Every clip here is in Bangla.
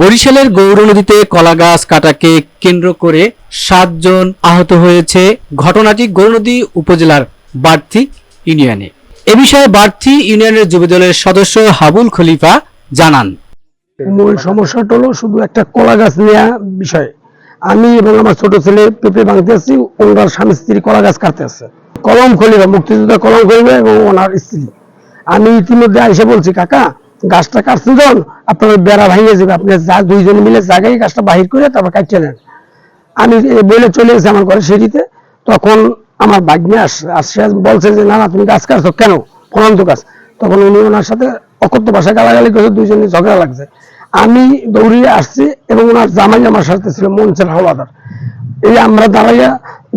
বরিশালের গৌর নদীতে কলা গাছ কাটাকে কেন্দ্র করে সাতজন আহত হয়েছে। ঘটনাটি গৌরনদী উপজেলার বার্থি ইউনিয়নে। এ বিষয়ে বার্থি ইউনিয়নের যুবদলের সদস্য হাবুল খলিফা জানান। মূল সমস্যাটা হলো শুধু একটা কলা গাছ নেওয়া বিষয়। আমি এবং আমার ছোট ছেলে পেঁপে ভাঙতে আসছি ওনার স্বামী স্ত্রী কলা গাছ কাটতে আসছে কলম খলিফা, মুক্তিযোদ্ধা কলম খলিবা এবং ওনার স্ত্রী। আমি ইতিমধ্যে এসে বলছি, কাকা গাছটা কাটছেন যখন আপনার বেড়া ভাঙিয়ে যাবে। আপনি যা দুইজনে মিলে জায়গায় গাছটা বাহির করে তারপর কাটিয়ে নেন। আমি বলে চলে গেছি আমার ঘরে সিঁড়িতে, তখন আমার বাগ্নে আসছে আসছে, বলছে যে, না না, তুমি গাছ কাটছো কেন? ফলন্ত গাছ। তখন উনি ওনার সাথে অকথ্য ভাষায় গালাগালি করেছে, দুইজনে ঝগড়া লাগছে। আমি দৌড়িয়ে আসছি এবং ওনার জামাই আমার সাথে ছিল মঞ্চের হওয়াদার এই আমরা দাঁড়াইয়া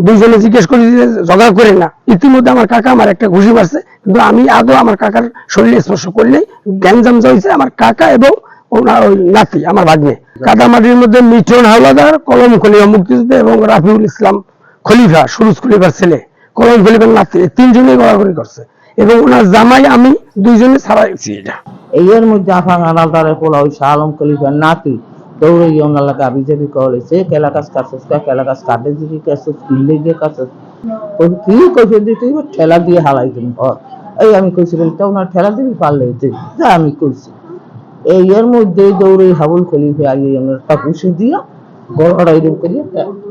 দুইজনে জিজ্ঞেস করি যে ঝগড়া করে না। ইতিমধ্যে আমার কাকা আমার একটা ঘুষি মারছে, কিন্তু আমি আদৌ আমার কাকার শরীরে স্পর্শ করলেই গ্যাঞ্জাম হয়েছে, আমার কাকা এবং ওনার ওই নাতি, আমার ভাগ্নে। কাদামাটির মধ্যে মিঠন হাওলাদার, কলম খলিফা মুক্তিযুদ্ধ এবং রাফিউল ইসলাম খলিফা, সুরুজ খলিফার ছেলে, কলম খলিফার নাতি, এই তিনজনেই গড়াগড়ি করছে। এবং ওনার জামাই আমি দুইজনে ছাড়াইছি এটা এর মধ্যে আফাং আলাদারে পোলা ওই শাহ আলম খলিফার নাতি। দৌড়ে গিয়ে ওনার লাগা বিজেপি কলেছে কেলা কাজ কাছে কেলা কাজ কাটে দিকে কাছে কিনলে দিয়ে কাছে ওই কি কইছে দিতে ঠেলা দিয়ে হালাই দিন ঘর এই আমি কইছি বলতে ওনার ঠেলা দিবি পারলে যা আমি কইছি। এই এর মধ্যে দৌড়ে হাবুল খলিফে আগে আমরা একটা পুষে দিয়া গড়াটা এরকম করিয়ে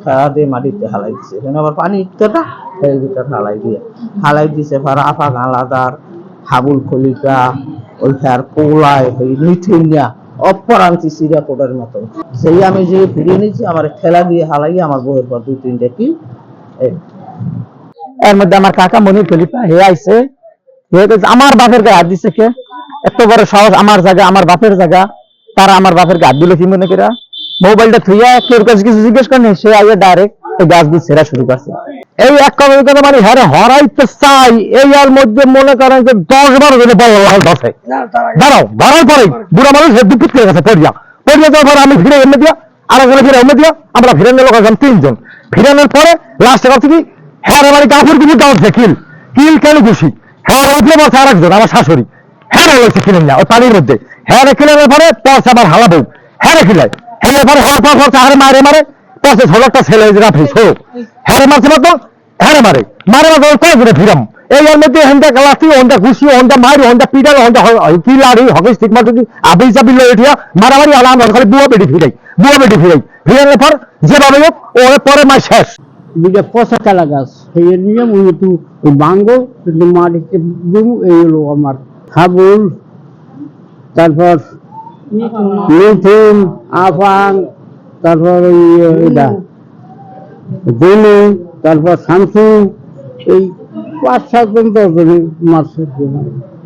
ঠেলা দিয়ে মাটিতে হালাই দিছে। এখানে আবার পানি ইটটা এই দুটা হালাই দিয়ে। হালাই দিছে ফার আফাক আলাদার হাবুল খলিফা, ওই আর পোলায় ওই মিঠিনিয়া অপরান্তি সিরা কোটার মতো। সেই আমি যে ফিরে নিয়েছি, আমার দিয়ে হালাই আমার বউয়ের পর দুই, তিনটা কি? এর মধ্যে আমার কাকা মনির খলিফা, হে আমার বাপের গায়ে হাত দিছে কে? এত বড় সাহস আমার জায়গা, আমার বাপের জায়গা। তারা আমার বাপের গায়ে হাত দিল কি মনে করা মোবাইলটা থুইয়া কেউ কাছে কিছু জিজ্ঞেস করেনি সে আইয়া ডাইরেক্ট এই গাছ দিয়ে ছেড়া শুরু করছে। এই এক কথা কথা মানে হ্যাঁ হরাইতে চাই। এই আর মধ্যে মনে করেন যে দশ বারো জনে বড় ধসে দাঁড়াও পরে। বুড়া মানুষ করে গেছে পড়িয়া পড়িয়া যাওয়ার পরে আমি ফিরে এমনি দিয়া আর একজনে ফিরে এমনি দিয়া আমরা লোক আসলাম তিনজন। ফিরানোর পরে লাস্টে কথা কি হ্যাঁ কাপড় কিন্তু হচ্ছে কিল। কিল কেন খুশি হ্যাঁ উঠলে বলছে আর একজন আমার শাশুড়ি। হ্যাঁ বলছে কিনে না ওই পানির মধ্যে। হ্যাঁ কিলানোর পরে পয়সা আবার হালাবো। হ্যাঁ খিলাই হ্যাঁ পরে হওয়ার পর হারে মারে মারে। পয়সা ছোট একটা ছেলে রাফি ছো হ্যাঁ মারছে মতো হ্যাঁ মারে। মারে মারে কয় করে ফিরাম। এই এর মধ্যে হন্ডা গালাসি হন্ডা ঘুষি হন্ডা মারি হন্ডা পিটার হন্ডা কি লাড়ি হকি স্টিক মার যদি আবি চাবি লয়ে উঠিয়া মারামারি আলাম খালি বুয়া বেটি ফিরাই বুয়া বেটি ফিরাই। ফিরানোর পর যেভাবে হোক ওরে পরে মার শেষ। দুইটা পচা চালা গাছ সেই নিয়ে মুই একটু ভাঙ্গো কিন্তু মাটিতে দিমু এই হলো আমার হাবুল। তারপর মিথুন আফাং তারপর ওই এটা তারপর শামসু এই পাঁচ সাতজন দশ জন মারছে